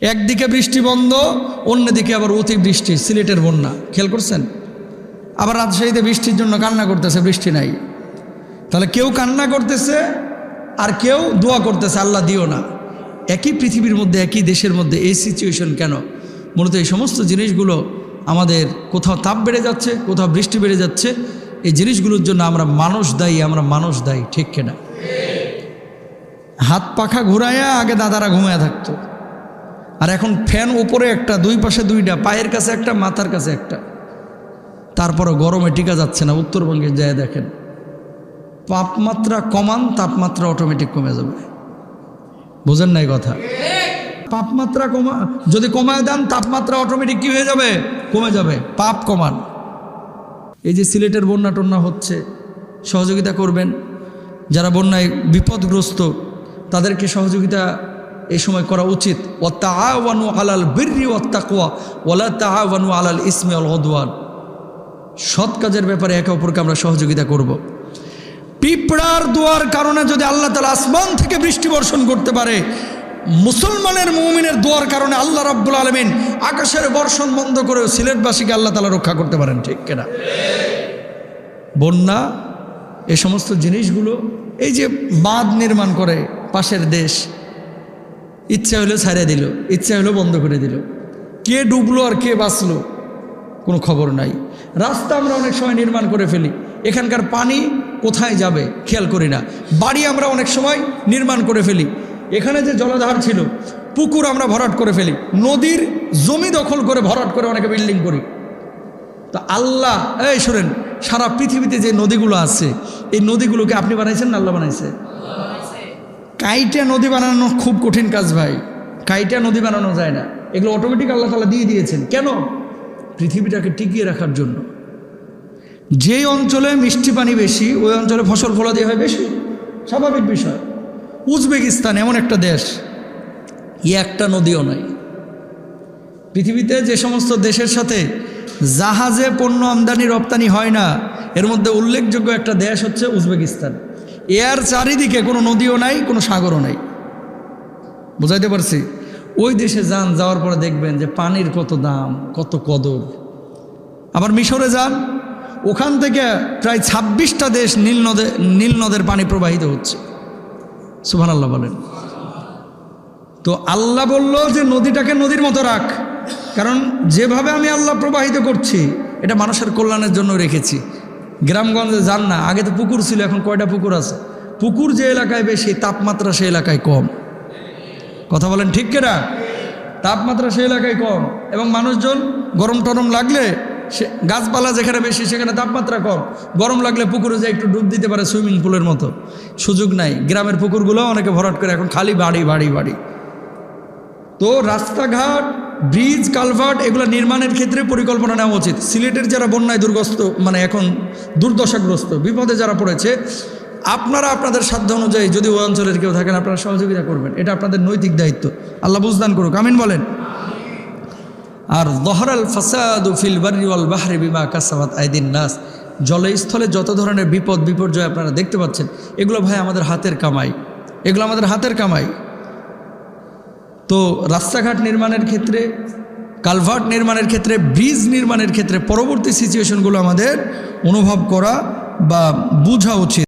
একদিকে বৃষ্টি বন্ধ, অন্যদিকে আবার অতিবৃষ্টি, সিলেটের বন্যা। খেয়াল করছেন? আবার রাজশাহীতে বৃষ্টির জন্য কান্না করতেছে, বৃষ্টি নাই। তাহলে কেউ কান্না করতেছে আর কেউ দোয়া করতেছে, আল্লাহ দিও না। একই পৃথিবীর মধ্যে, একই দেশের মধ্যে এই সিচুয়েশন কেন? মূলত এই সমস্ত জিনিসগুলো আমাদের কোথাও তাপ বেড়ে যাচ্ছে, কোথাও বৃষ্টি বেড়ে যাচ্ছে। এই জিনিসগুলোর জন্য আমরা মানুষ দায়ী, আমরা মানুষ দায়ী, ঠিক কিনা? হাত পাখা ঘুরাইয়া আগে দাদারা ঘুমায়া থাকতো। আর এখন ফ্যান উপরে একটা, দুই পাশে দুইটা, পায়ের কাছে একটা, মাথার কাছে একটা। তারপরে গরমে টিকা যাচ্ছে না, উত্তরবঙ্গে যায় দেখেন। তাপমাত্রা কমান, তাপমাত্রা অটোমেটিক কমে যাবে। বুঝেন নাই কথা? তাপমাত্রা কমা, যদি কমায় দেন, তাপমাত্রা অটোমেটিক কি হয়ে যাবে? কমে যাবে, পাপ কমান। এই যে সিলেটের বন্যা টন্যা হচ্ছে, সহযোগিতা করবেন। যারা বন্যায় বিপদগ্রস্ত, তাদেরকে সহযোগিতা এই সময় করা উচিত। ও তাওয়ানু আলাল বিরি ও তাকুয়া ওলা তাওয়ানু আলাল ইসমি আল সৎ কাজের ব্যাপারে একে অপরকে আমরা সহযোগিতা করব। পিঁপড়ার দোয়ার কারণে যদি আল্লাহ তালা আসমান থেকে বৃষ্টি বর্ষণ করতে পারে, মুসলমানের মুমিনের দোয়ার কারণে আল্লাহ রাব্বুল আলমিন আকাশের বর্ষণ বন্ধ করেও সিলেটবাসীকে আল্লাহ তালা রক্ষা করতে পারেন, ঠিক কেনা? বন্যা, এ সমস্ত জিনিসগুলো, এই যে বাঁধ নির্মাণ করে পাশের দেশ ইচ্ছা হলো ছাড়িয়ে দিল, ইচ্ছা হলো বন্ধ করে দিল। কে ডুবলো আর কে বাঁচলো, কোনো খবর নাই। রাস্তা আমরা অনেক সময় নির্মাণ করে ফেলি। এখানকার পানি কোথায় যাবে, খেয়াল করি না। বাড়ি আমরা অনেক সময় নির্মাণ করে ফেলি। এখানে যে জলাধার ছিল, পুকুর আমরা ভরাট করে ফেলি। নদীর জমি দখল করে ভরাট করে অনেকে বিল্ডিং করি। তো আল্লাহ, এই শোনেন, সারা পৃথিবীতে যে নদীগুলো আছে, এই নদীগুলোকে আপনি বানাইছেন না আল্লাহ বানাইছে? কাইটা নদী বানানো খুব কঠিন কাজ ভাই। কাইটা নদী বানানো যায় না। এগুলো অটোমেটিক আল্লাহ তালা দিয়ে দিয়েছেন। কেন? পৃথিবীটাকে টিকিয়ে রাখার জন্য। যে অঞ্চলে মিষ্টি পানি বেশি, ওই অঞ্চলে ফসল ফলা ফলাদি হয় বেশি। স্বাভাবিক বিষয়। উজবেকিস্তান এমন একটা দেশ। ই একটা নদীও নাই। পৃথিবীতে যে সমস্ত দেশের সাথে জাহাজে পণ্য আমদানি রপ্তানি হয় না, এর মধ্যে উল্লেখযোগ্য একটা দেশ হচ্ছে উজবেকিস্তান। এর চারিদিকে কোনো নদীও নাই, কোনো সাগরও নাই। বুঝাইতে পারছি? ওই দেশে যান, যাওয়ার পরে দেখবেন যে পানির কত দাম, কত কদর। আবার মিশরে যান, ওখান থেকে প্রায় ছাব্বিশটা দেশ নীল নদে, নীল নদের পানি প্রবাহিত হচ্ছে। সুভান আল্লাহ বলেন। তো আল্লাহ বলল যে নদীটাকে নদীর মতো রাখ, কারণ যেভাবে আমি আল্লাহ প্রবাহিত করছি, এটা মানুষের কল্যাণের জন্য রেখেছি। গ্রামগঞ্জে যান না, আগে তো পুকুর ছিল, এখন কয়টা পুকুর আছে? পুকুর যে এলাকায় বেশি, তাপমাত্রা সে এলাকায় কম। কথা বলেন ঠিক কেনা? তাপমাত্রা সে এলাকায় কম। এবং মানুষজন গরম টরম লাগলে সে গাছপালা যেখানে বেশি, সেখানে তাপমাত্রা কম। গরম লাগলে পুকুরে যে একটু ডুব দিতে পারে সুইমিং পুলের মতো। সুযোগ নাই। গ্রামের পুকুরগুলো অনেকে ভরাট করে এখন খালি বাড়ি বাড়ি বাড়ি। তো রাস্তাঘাট ব্রিজ, কালভার্ট এগুলো নির্মাণের ক্ষেত্রে পরিকল্পনা নেওয়া উচিত। সিলেটের যারা বন্যায় দুর্গস্ত মানে এখন দুর্দশাগ্রস্ত, বিপদে যারা পড়েছে, আপনারা আপনাদের সাধ্য অনুযায়ী, যদি ওই অঞ্চলের কেউ থাকেন, আপনারা সহযোগিতা করবেন। এটা আপনাদের নৈতিক দায়িত্ব। আল্লাহ বুঝদান করুক। আমিন বলেন। আর দহরাল ফাসাদু ফিল বারি ওয়াল বাহরি বিমা কাসাবাত আইদিন নাস। জলে স্থলে যত ধরনের বিপদ, বিপর্যয় আপনারা দেখতে পাচ্ছেন, এগুলো ভাই আমাদের হাতের কামাই। এগুলো আমাদের হাতের কামাই। তো রাস্তাঘাট নির্মাণের ক্ষেত্রে, কালভার্ট নির্মাণের ক্ষেত্রে, ব্রিজ নির্মাণের ক্ষেত্রে পরবর্তী সিচুয়েশনগুলো আমাদের অনুভব করা বা বোঝা উচিত।